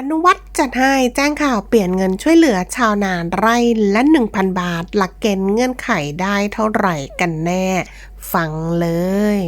อนุวัตจัดให้แจ้งข่าวเปลี่ยนเงินช่วยเหลือชาวนานไร่ละ 1,000 บาท หลักเกณฑ์เงื่อนไขได้เท่าไหร่กันแน่ ฟังเลย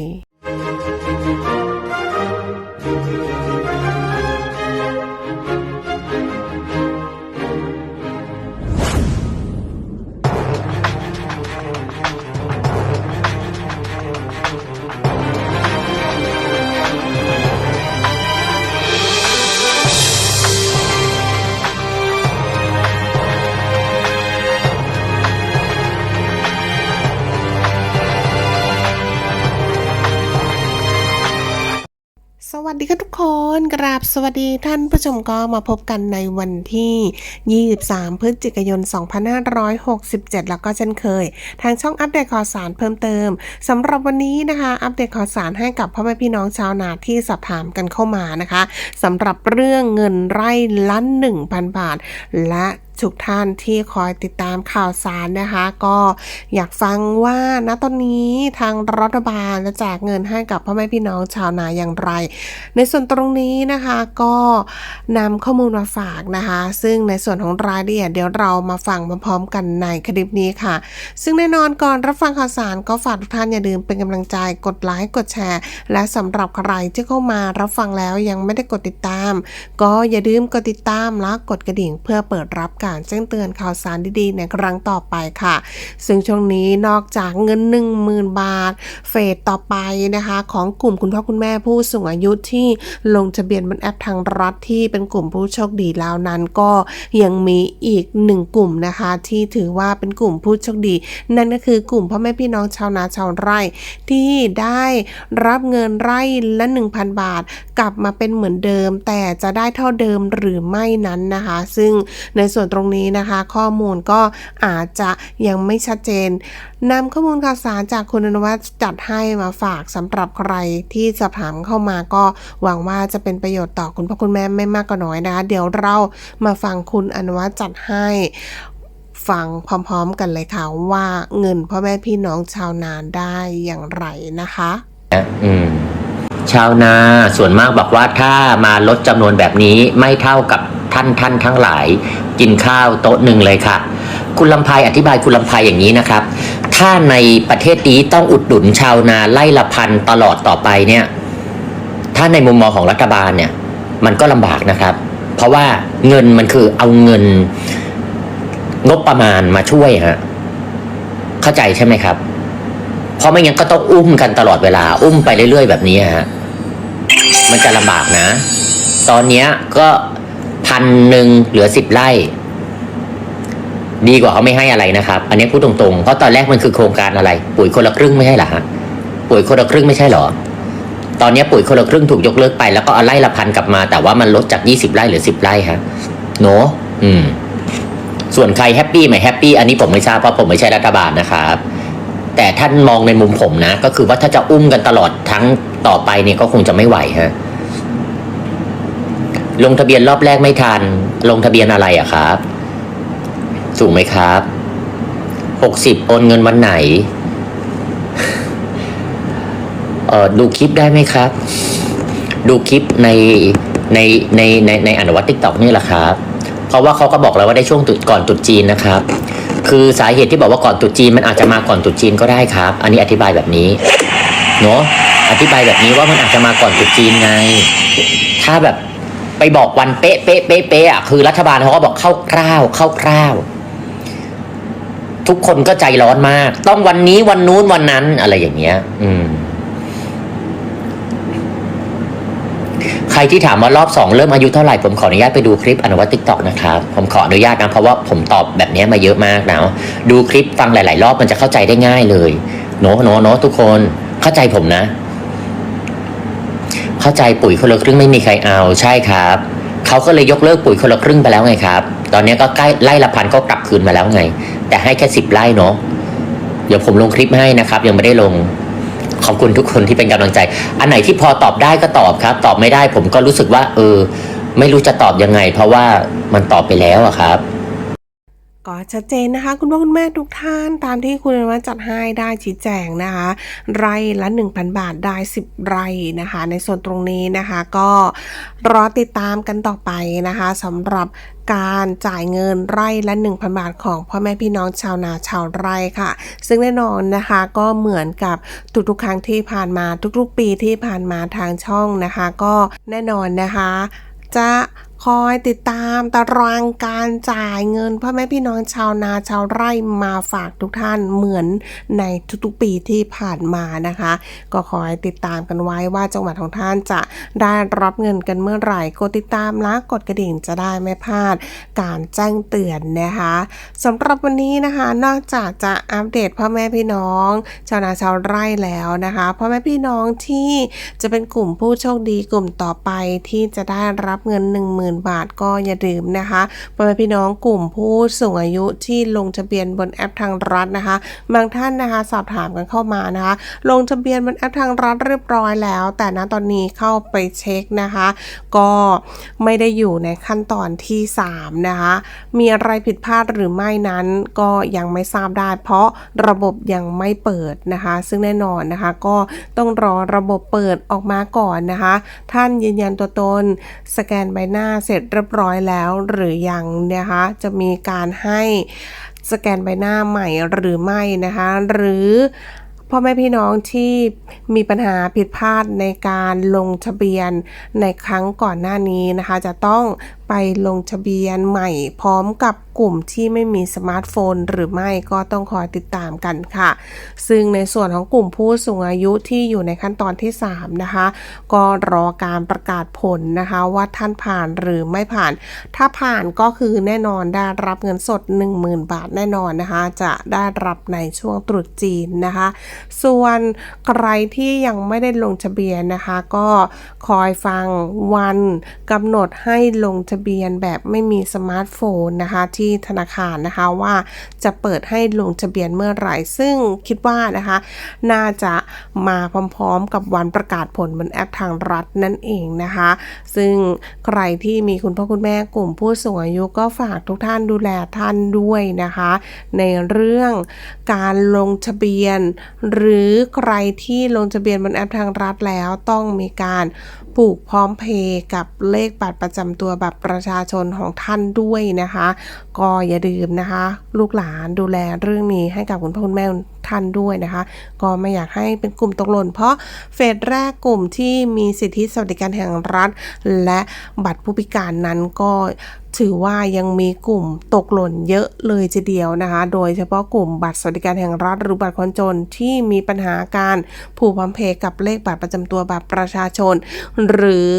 ดีค่ะทุกคนกราบสวัสดีท่านผู้ชมก็มาพบกันในวันที่ 23 พฤศจิกายน 2567 แล้วก็เช่นเคย ทางช่องอัปเดตข่าวสารเพิ่มเติมสำหรับวันนี้นะคะ อัปเดตข่าวสารให้กับพ่อแม่พี่น้องชาวนาที่สอบถามกันเข้ามานะคะสำหรับเรื่องเงินไร่ละ1,000 บาท และ ทุกท่านที่คอยติดตามข่าวสารนะคะ ก็อยากฟังว่าณตอนนี้ทางรัฐบาลจะแจกเงินให้กับพ่อแม่พี่น้องชาวนาอย่างไร ในส่วนตรงนี้นะคะก็นำข้อมูลมาฝากนะคะ ซึ่งในส่วนของรายละเอียดเดี๋ยวเรามาฟังพร้อมๆกันในคลิปนี้ค่ะ ซึ่งแน่นอนก่อนรับฟังข่าวสารก็ฝากทุกท่านอย่าลืมเป็นกำลังใจกดไลค์กดแชร์ และสำหรับใครที่เข้ามารับฟังแล้วยังไม่ได้กดติดตาม ก็อย่าลืมกดติดตามและกดกระดิ่งเพื่อเปิดรับการแจ้งเตือนข่าวสารดีๆ ในครั้งต่อไปค่ะ ซึ่งช่วงนี้นอกจากเงิน 10,000 บาท เฟสต่อไปนะคะ ของกลุ่มคุณพ่อคุณแม่ผู้สูงอายุที่ลงทะเบียนบนแอปทางรัฐที่เป็นกลุ่มผู้โชคดีแล้วนั้นก็ยังมีอีกหนึ่งกลุ่มนะคะ ที่ถือว่าเป็นกลุ่มผู้โชคดี นั่นก็คือกลุ่มพ่อแม่พี่น้องชาวนาชาวไร่ ที่ได้รับเงินไร่ละ 1,000 บาท กลับมาเป็นเหมือนเดิม แต่จะได้เท่าเดิมหรือไม่นั้นนะคะ ซึ่งในส่วนตรงนี้นะคะ ข้อมูลก็อาจจะยังไม่ชัดเจนนำข้อมูลข่าวสารจากคุณอนุวัฒน์จัดให้มาฝากสำหรับใครที่สอบถามเข้ามาก็หวังว่าจะเป็นประโยชน์ต่อคุณพ่อคุณแม่ไม่มากก็น้อยนะคะ เดี๋ยวเรามาฟังคุณอนุวัฒน์จัดให้ฟังพร้อมๆกันเลยค่ะว่าเงินพ่อแม่พี่น้องชาวนาได้อย่างไรนะคะอืมชาวนาส่วนมากบอกว่าถ้ามาลดจำนวนแบบนี้ไม่เท่ากับ ท่านท่านทั้งหลาย กินข้าวโต๊ะหนึ่งเลยค่ะ คุณลำไพอธิบายคุณลำไพอย่างนี้นะครับ ถ้าในประเทศนี้ต้องอุดหนุนชาวนาไล่ละพันตลอดต่อไปเนี่ย ถ้าในมุมมองของรัฐบาลเนี่ย มันก็ลำบากนะครับ เพราะว่าเงินมันคือเอาเงินงบประมาณมาช่วยฮะเข้าใจใช่ไหมครับ เพราะไม่งั้นก็ต้องอุ้มกันตลอดเวลา อุ้มไปเรื่อยๆ แบบนี้ฮะมันจะลำบากนะ ตอนเนี้ก็ พันหนึ่งเหลือสิบไร่ ดีกว่าเขาไม่ให้อะไรนะครับ อันนี้พูดตรงๆ เพราะตอนแรกมันคือโครงการอะไร ปุ๋ยคนละครึ่งไม่ใช่หรอฮะปุ๋ยคนละครึ่งไม่ใช่หรอ ตอนนี้ปุ๋ยคนละครึ่งถูกยกเลิกไปแล้วก็เอาไร่ละพันกลับมา แต่ว่ามันลดจากยี่สิบไร่เหลือสิบไร่ฮะโนอืม ส่วนใครแฮปปี้ไหมแฮปปี้อันนี้ผมไม่ทราบเพราะผมไม่ใช่รัฐบาลนะครับแต่ท่านมองในมุมผมนะ ก็คือว่าถ้าจะอุ้มกันตลอดทั้งต่อไปเนี่ยก็คงจะไม่ไหวฮะ ลงทะเบียนรอบแรกไม่ทัน ลงทะเบียนอะไรอะครับถูกไหมครับหกสิบโอนเงินวันไหน เออดูคลิปได้ไหมครับ ดูคลิปในในในในในอนุวัตติ๊กต็อกนี่แหละครับ เพราะว่าเขาก็บอกแล้วว่าได้ช่วงก่อนตรุษจีนนะครับ คือสาเหตุที่บอกว่าก่อนตรุษจีนมันอาจจะมาก่อนตรุษจีนก็ได้ครับ อันนี้อธิบายแบบนี้เนาะอธิบายแบบนี้ว่ามันอาจจะมาก่อนตรุษจีนไง ถ้าแบบ ไปบอกวันเป๊ะเป๊ะเป๊ะเป๊ะอะคือรัฐบาลเขาก็บอกเข้าคร่าวเข้าคร่าวทุกคนก็ใจร้อนมาก ต้องวันนี้วันนู้นวันนั้นอะไรอย่างเงี้ย อืม ใครที่ถามว่ารอบสองเริ่มอายุเท่าไหร่ ผมขออนุญาตไปดูคลิปอนุวัตติ๊กต็อกนะครับ ผมขออนุญาตนะ เพราะว่าผมตอบแบบนี้มาเยอะมากนะดูคลิปฟังหลาย ๆ รอบมันจะเข้าใจได้ง่ายเลย โนโนโนทุกคนเข้าใจผมนะ เข้าใจปุ๋ยคนละครึ่งไม่มีใครเอาใช่ครับเขาก็เลยยกเลิกปุ๋ยคนละครึ่งไปแล้วไงครับ ตอนนี้ก็ใกล้ไล่ละพันก็กลับคืนมาแล้วไง แต่ให้แค่สิบไร่เนาะเดี๋ยวผมลงคลิปให้นะครับ ยังไม่ได้ลงขอบคุณทุกคนที่เป็นกำลังใจ อันไหนที่พอตอบได้ก็ตอบครับ ตอบไม่ได้ผมก็รู้สึกว่า เออ ไม่รู้จะตอบยังไง เพราะว่ามันตอบไปแล้วอะครับ ก็ชัดเจนนะคะ คุณพ่อคุณแม่ทุกท่านตามที่คุณอนุวัฒน์จัดให้ได้ชี้แจงนะคะ ไร่ละ 1,000 บาทได้ 10 ไร่นะคะ ในส่วนตรงนี้นะคะก็รอติดตามกันต่อไปนะคะสำหรับการจ่ายเงินไร่ละ 1,000 บาทของพ่อแม่พี่น้องชาวนาชาวไร่ค่ะ ซึ่งแน่นอนนะคะก็เหมือนกับทุกๆครั้งที่ผ่านมาทุกๆ ปีที่ผ่านมาทางช่องนะคะ ก็แน่นอนนะคะ จะ คอยติดตามตารางการจ่ายเงินพ่อแม่พี่น้องชาวนาชาวไร่มาฝากทุกท่านเหมือนในทุกๆปีที่ผ่านมานะคะ ก็ขอให้ติดตามกันไว้ว่าจังหวัดของท่านจะได้รับเงินกันเมื่อไหร่กดติดตามและกดกระดิ่งจะได้ไม่พลาดการแจ้งเตือนนะคะสำหรับวันนี้นะคะ นอกจากจะอัปเดตพ่อแม่พี่น้อง ชาวนาชาวไร่แล้วนะคะพ่อแม่พี่น้องที่จะเป็นกลุ่มผู้โชคดีกลุ่มต่อไปที่จะได้รับเงิน10,000 บาทก็อย่าลืมนะคะพ่อแม่พี่น้องกลุ่มผู้สูงอายุที่ลงทะเบียนบนแอปทางรัฐนะคะ บางท่านนะคะสอบถามกันเข้ามานะคะ ลงทะเบียนบนแอปทางรัฐเรียบร้อยแล้ว แต่ณตอนนี้เข้าไปเช็คนะคะ ก็ไม่ได้อยู่ในขั้นตอนที่ 3 นะคะ มีอะไรผิดพลาดหรือไม่นั้นก็ยังไม่ทราบได้ เพราะระบบยังไม่เปิดนะคะ ซึ่งแน่นอนนะคะก็ต้องรอระบบเปิดออกมาก่อนนะคะ ท่านยืนยันตัวตน สแกนใบหน้าเสร็จเรียบร้อยแล้วหรือยังนะคะจะมีการให้สแกนใบหน้าใหม่หรือไม่นะคะหรือพ่อแม่พี่น้องที่มีปัญหาผิดพลาดในการลงทะเบียนในครั้งก่อนหน้านี้นะคะ จะต้อง ไปลงทะเบียนใหม่ พร้อมกับกลุ่มที่ไม่มีสมาร์ทโฟน หรือไม่ก็ต้องคอยติดตามกันค่ะ ซึ่งในส่วนของกลุ่มผู้สูงอายุที่อยู่ในขั้นตอนที่ 3 นะคะ ก็รอการประกาศผลนะคะ ว่าท่านผ่านหรือไม่ผ่าน ถ้าผ่านก็คือแน่นอนได้รับเงินสด 10,000 บาทแน่นอนนะคะ จะได้รับในช่วงตรุษจีนนะคะ ส่วนใครที่ยังไม่ได้ลงทะเบียนนะคะ ก็คอยฟังวันกำหนดให้ลงทะเบียนแบบไม่มีสมาร์ทโฟนนะคะที่ธนาคารนะคะว่าจะเปิดให้ลงทะเบียนเมื่อไหร่ ซึ่งคิดว่านะคะ น่าจะมาพร้อมๆ กับวันประกาศผลบนแอปทางรัฐนั่นเองนะคะ ซึ่งใครที่มีคุณพ่อคุณแม่กลุ่มผู้สูงอายุก็ฝากทุกท่านดูแลท่านด้วยนะคะ ในเรื่องการลงทะเบียน หรือใครที่ลงทะเบียนบนแอปทางรัฐแล้วต้องมีการ ผูกพร้อมเพย์กับเลขบัตรประจำตัวแบบประชาชนของท่านด้วยนะคะ ก็อย่าลืมนะคะ ลูกหลานดูแลเรื่องนี้ให้กับคุณพ่อคุณแม่ท่านด้วยนะคะ ก็ไม่อยากให้เป็นกลุ่มตกหล่น เพราะเฟสแรกกลุ่มที่มีสิทธิสวัสดิการแห่งรัฐ และบัตรผู้พิการนั้นก็ถือว่ายังมีกลุ่มตกหล่นเยอะเลยทีเดียวนะคะ โดยเฉพาะกลุ่มบัตรสวัสดิการแห่งรัฐหรือบัตรคนจนที่มีปัญหาการผูกพัมเพย์กับเลขบัตรประจำตัวแบบประชาชน หรือ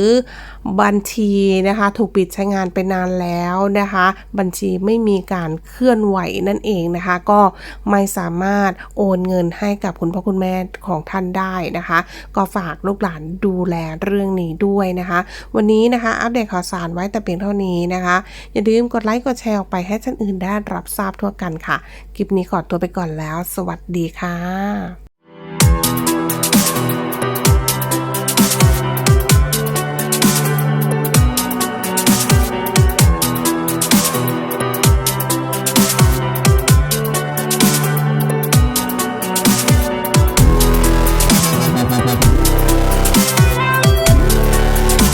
บัญชีนะคะถูกปิดใช้งานไปนานแล้วนะคะ บัญชีไม่มีการเคลื่อนไหวนั่นเองนะคะ ก็ไม่สามารถโอนเงินให้กับคุณพ่อคุณแม่ของท่านได้นะคะ ก็ฝากลูกหลานดูแลเรื่องนี้ด้วยนะคะ วันนี้นะคะ อัปเดตข่าวสารไว้แต่เพียงเท่านี้นะคะอย่าลืมกดไลค์กดแชร์ออกไปให้ท่านอื่นได้รับทราบทั่วกันค่ะ คลิปนี้ขอตัวไปก่อนแล้ว สวัสดีค่ะ